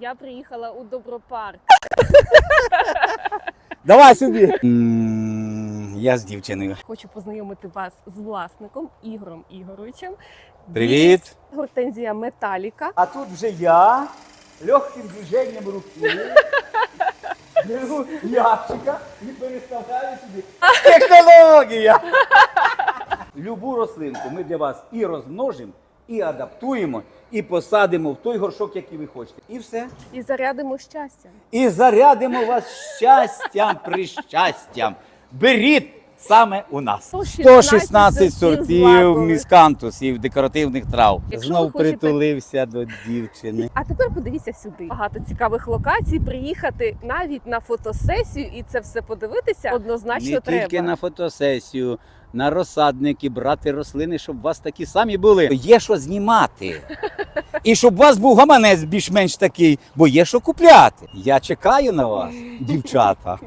Я приїхала у Добропарк. Давай сюди. Я з дівчиною. Хочу познайомити вас з власником Ігорем Ігоровичем. Привіт. Гортензія Металіка. А тут вже я легким движенням руки беру ящика і переставляю сюди. Технологія! Любу рослинку ми для вас і розмножимо, і адаптуємо, і посадимо в той горшок, який ви хочете. І все. І зарядимо щастя. І зарядимо вас щастям, прищастям. Беріть саме у нас. 116 116 сортів сортів міскантусів, декоративних трав. Якщо Знов хочете- притулився до дівчини. А тепер подивіться сюди. Багато цікавих локацій. Приїхати навіть на фотосесію і це все подивитися однозначно Не треба. тільки на фотосесію, на розсадники, брати рослини, щоб у вас такі самі були. Є що знімати. І щоб у вас був гаманець більш-менш такий, бо є що купляти. Я чекаю на вас, дівчата.